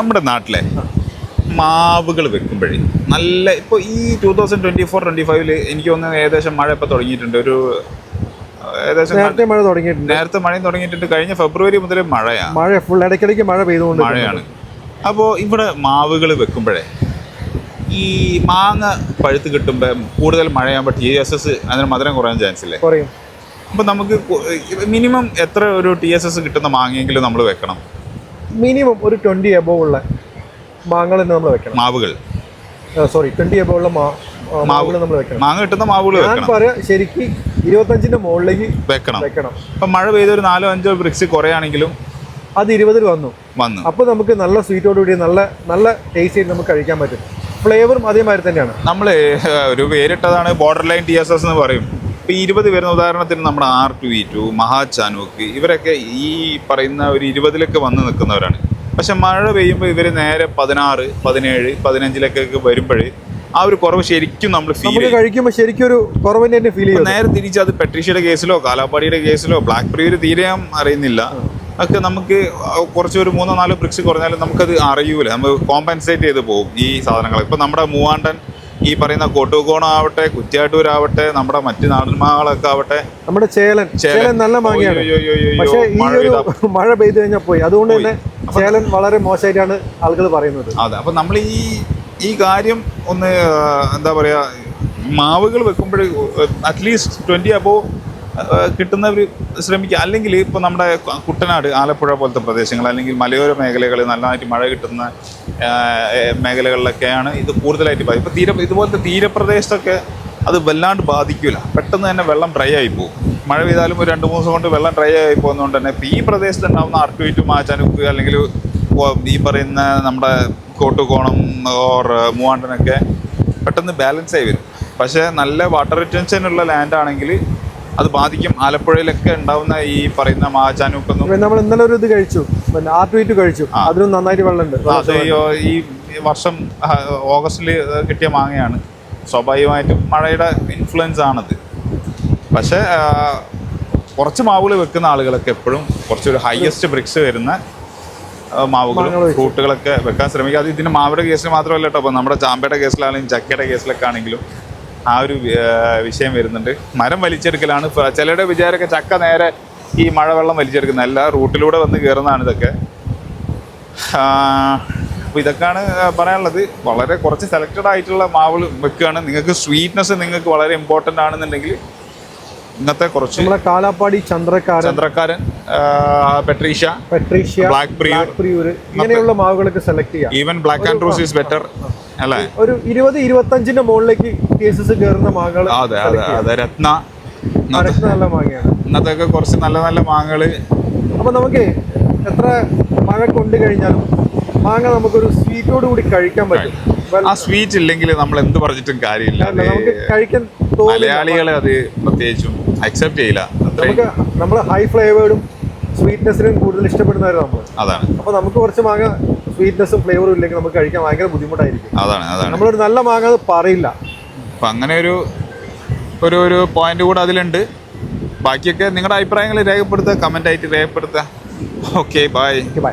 നമ്മുടെ നാട്ടിലെ മാവുകൾ വെക്കുമ്പോഴേ നല്ല ഇപ്പോൾ ഈ two thousand twenty four twenty ഫൈവിൽ എനിക്ക് തോന്നുന്നു ഏകദേശം മഴ ഇപ്പോൾ തുടങ്ങിയിട്ടുണ്ട്. ഒരു ഏകദേശം നേരത്തെ മഴ തുടങ്ങിയിട്ടുണ്ട്. നേരത്തെ മഴയും തുടങ്ങിയിട്ടുണ്ട്. കഴിഞ്ഞ ഫെബ്രുവരി മുതൽ മഴയാണ് മഴ ഫുൾ ഇടയ്ക്കിടയ്ക്ക് മഴ പെയ്തുകൊണ്ട് മഴയാണ്. അപ്പോൾ ഇവിടെ മാവുകൾ വെക്കുമ്പോഴേ ഈ മാങ്ങ പഴുത്ത് കിട്ടുമ്പോൾ കൂടുതൽ മഴയാകുമ്പോൾ ടി എസ് എസ് അതിന് മധുരം കുറയാൻ ചാൻസ് ഇല്ലേ? കുറയും. അപ്പോൾ നമുക്ക് മിനിമം എത്ര ഒരു ടി എസ് എസ് കിട്ടുന്ന മാങ്ങയെങ്കിലും നമ്മൾ വെക്കണം. മിനിമം ഒരു ട്വന്റി എബോവ് ഉള്ള മാങ്ങൾ തന്നെ നമ്മൾ വെക്കണം. മാവുകൾ. സോറി ട്വന്റി എബോവ് ഉള്ള മാവുകൾ നമ്മൾ വെക്കണം. മാങ്ങ കിട്ടുന്ന മാവുകൾ ഞാൻ പറയാ ശരിക്ക് ഇരുപത്തഞ്ചിന്റെ മുകളിലേക്ക് വെക്കണം. വെക്കണം. അപ്പം മഴ പെയ്ത ഒരു നാലോ അഞ്ചോ ബ്രിക്സ് കുറയാണെങ്കിലും അത് ഇരുപതിൽ വന്നു. വന്നു. അപ്പോൾ നമുക്ക് നല്ല സ്വീറ്റോടുകൂടി നല്ല നല്ല ടേസ്റ്റ് ചെയ്ത് നമുക്ക് കഴിക്കാൻ പറ്റും. ഫ്ലേവറും അതേമാതിരി തന്നെയാണ്. നമ്മൾ ഒരു പേരിട്ടതാണ് border line T S S എന്ന് പറയും. ഇപ്പം ഈ ഇരുപത് വരുന്ന ഉദാഹരണത്തിന് നമ്മുടെ ആർ ടു ഇ ടു മഹാചാനൂക്ക് ഇവരൊക്കെ ഈ പറയുന്ന ഒരു ഇരുപതിലൊക്കെ വന്ന് നിൽക്കുന്നവരാണ്. പക്ഷെ മഴ പെയ്യുമ്പോൾ ഇവർ നേരെ പതിനാറ് പതിനേഴ് പതിനഞ്ചിലൊക്കെ വരുമ്പോൾ ആ ഒരു കുറവ് ശരിക്കും നമ്മൾ ഫീൽ കഴിക്കുമ്പോൾ ശരിക്കും ഒരു കുറവ് തന്നെ ഫീൽ ചെയ്യും. നേരെ തിരിച്ച് അത് പെട്രീഷയുടെ കേസിലോ കാലാപ്പാടിയുടെ കേസിലോ ബ്ലാക്ക് പ്രിയർ തീരെ അറിയുന്നില്ല. ഒക്കെ നമുക്ക് കുറച്ച് ഒരു മൂന്നോ നാലോ ബ്രിക്സ് കുറഞ്ഞാലും നമുക്കത് അറിയൂല. നമുക്ക് കോമ്പൻസേറ്റ് ചെയ്ത് പോകും ഈ സാധനങ്ങൾ ഇപ്പം നമ്മുടെ മൂവാണ്ടൻ ഈ പറയുന്ന കോട്ടുകോണം ആവട്ടെ കുറ്റ്യാട്ടൂരാവട്ടെ നമ്മുടെ മറ്റ് നാടന്മാകളൊക്കെ ആവട്ടെ നമ്മുടെ ചേലൻ. ചേലൻ. നല്ല മാങ്ങയാണ്. പക്ഷേ ഈ മഴ ഒരു പെയ്താ- മഴ പെയ്തു കഴിഞ്ഞാൽ പോയി. അതുകൊണ്ട് തന്നെ ചേലൻ വളരെ മോശമായിട്ടാണ് ആളുകൾ പറയുന്നത്. അതെ അപ്പം നമ്മൾ ഈ ഈ കാര്യം ഒന്ന് എന്താ പറയുക മാവുകൾ വെക്കുമ്പോഴേ അറ്റ്ലീസ്റ്റ് ട്വന്റി അബോ കിട്ടുന്നവർ ശ്രമിക്കുക. അല്ലെങ്കിൽ ഇപ്പോൾ നമ്മുടെ കുട്ടനാട് ആലപ്പുഴ പോലത്തെ പ്രദേശങ്ങൾ അല്ലെങ്കിൽ മലയോര മേഖലകൾ നല്ലതായിട്ട് മഴ കിട്ടുന്ന മേഖലകളിലൊക്കെയാണ് ഇത് കൂടുതലായിട്ട് ബാധിക്കും ഇപ്പോൾ തീര ഇതുപോലത്തെ തീരപ്രദേശത്തൊക്കെ അത് വല്ലാണ്ട് ബാധിക്കില്ല പെട്ടെന്ന് തന്നെ വെള്ളം ഡ്രൈ ആയി പോകും. മഴ പെയ്താലും ഒരു രണ്ട് മൂന്ന് ദിവസം കൊണ്ട് വെള്ളം ഡ്രൈ ആയി പോകുന്നതുകൊണ്ട് തന്നെ ഈ പ്രദേശത്ത് ഉണ്ടാകുന്ന ആർട്ടുവീറ്റ് മാച്ചാനുക്ക് അല്ലെങ്കിൽ ഈ പറയുന്ന നമ്മുടെ കോട്ടുകോണം ഓർ മൂവാണ്ടനൊക്കെ പെട്ടെന്ന് ബാലൻസ് ആയി വരും. പക്ഷേ നല്ല വാട്ടർ റിറ്റൻഷൻ ഉള്ള ലാൻഡ് ആണെങ്കിൽ അത് ബാധിക്കും. ആലപ്പുഴയിലൊക്കെ ഉണ്ടാവുന്ന ഈ പറയുന്ന മാചാനൂക്കൊന്നും നമ്മൾ ഇന്നലെ ഒരു ഇത് കഴിച്ചു. പിന്നെ ആർ ട്വീറ്റ് കഴിച്ചു. അതിനും നന്നായിട്ട് വെള്ളമുണ്ട്. ഈ വർഷം ഓഗസ്റ്റിൽ കിട്ടിയ മാങ്ങയാണ്. സ്വാഭാവികമായിട്ടും മഴയുടെ ഇൻഫ്ലുവൻസ് ആണത്. പക്ഷേ കുറച്ച് മാവുകൾ വെക്കുന്ന ആളുകളൊക്കെ എപ്പോഴും കുറച്ചൊരു ഹയസ്റ്റ് ബ്രിക്സ് വരുന്ന മാവുകളും ഫ്രൂട്ടുകളൊക്കെ വെക്കാൻ ശ്രമിക്കുക അത് ഇതിന് മാവിടെ കേസിൽ മാത്രമല്ല കേട്ടോ. അപ്പോൾ നമ്മുടെ ചാമ്പയുടെ കേസിലാണെങ്കിലും ചക്കയുടെ കേസിലൊക്കെ ആണെങ്കിലും ആ ഒരു വിഷയം വരുന്നുണ്ട്. മരം വലിച്ചെടുക്കലാണ്. ചിലരുടെ വിചാരമൊക്കെ ചക്ക നേരെ ഈ മഴവെള്ളം വലിച്ചെടുക്കുന്നത്. എല്ലാ റൂട്ടിലൂടെ വന്ന് കയറുന്നതാണ് ഇതൊക്കെ. അപ്പോൾ ഇതൊക്കെയാണ് പറയാനുള്ളത്. വളരെ കുറച്ച് സെലക്റ്റഡ് ആയിട്ടുള്ള മാവുകൾ വെക്കുകയാണ്. നിങ്ങൾക്ക് സ്വീറ്റ്നെസ് നിങ്ങൾക്ക് വളരെ ഇമ്പോർട്ടന്റ് ആണെന്നുണ്ടെങ്കിൽ ഇന്നത്തെ കുറച്ച് നമ്മുടെ Kalapadi Chandrakaran Chandrakaran Patricia Patricia black Priyur Priyur ഇങ്ങനെയുള്ള മാവുകളൊക്കെ സെലക്ട് ചെയ്യാം. Even black and rose is better അല്ലേ? ഒരു ഇരുപത് ഇരുപത്തഞ്ചിന്റെ മുകളിലേക്ക് കേസസ് കയറുന്ന മാങ്ങകൾ അതെ അതെ അതെ രത്ന. നല്ല മാങ്ങയാണ്. ഇന്നത്തെയൊക്കെ കുറച്ച് നല്ല നല്ല മാങ്ങകൾ അപ്പൊ നമുക്ക് എത്ര മഴ കൊണ്ടു കഴിഞ്ഞാലും മാങ്ങ നമുക്കൊരു സ്വീറ്റോട് കൂടി കഴിക്കാൻ പറ്റും. ആ സ്വീറ്റ് ഇല്ലെങ്കിൽ നമ്മൾ എന്ത് പറഞ്ഞിട്ടും കാര്യമില്ല. കഴിക്കാൻ മലയാളികളെ അത് പ്രത്യേകിച്ചും അക്സെപ്റ്റ് ചെയ്യില്ല. നമ്മൾ ഹൈ ഫ്ലേവേർഡും സ്വീറ്റ്നെസ്സിനും കൂടുതൽ ഇഷ്ടപ്പെടുന്നവരാണ് നമ്മൾ അതാണ്. അപ്പൊ നമുക്ക് കുറച്ച് മാങ്ങ സ്വീറ്റ്നെസ്സും ഫ്ലേവറും ഇല്ലെങ്കിൽ നമുക്ക് കഴിക്കാൻ ഭയങ്കര ബുദ്ധിമുട്ടായിരിക്കും. അതാണ് അതാണ്. നമ്മളൊരു നല്ല മാങ്ങ അത് പറയില്ല. അപ്പം അങ്ങനെ ഒരു ഒരു ഒരു പോയിന്റ് കൂടെ അതിലുണ്ട്. ബാക്കിയൊക്കെ നിങ്ങളുടെ അഭിപ്രായങ്ങൾ രേഖപ്പെടുത്തുക കമന്റ് ആയിട്ട് രേഖപ്പെടുത്തുക. Okay bye bye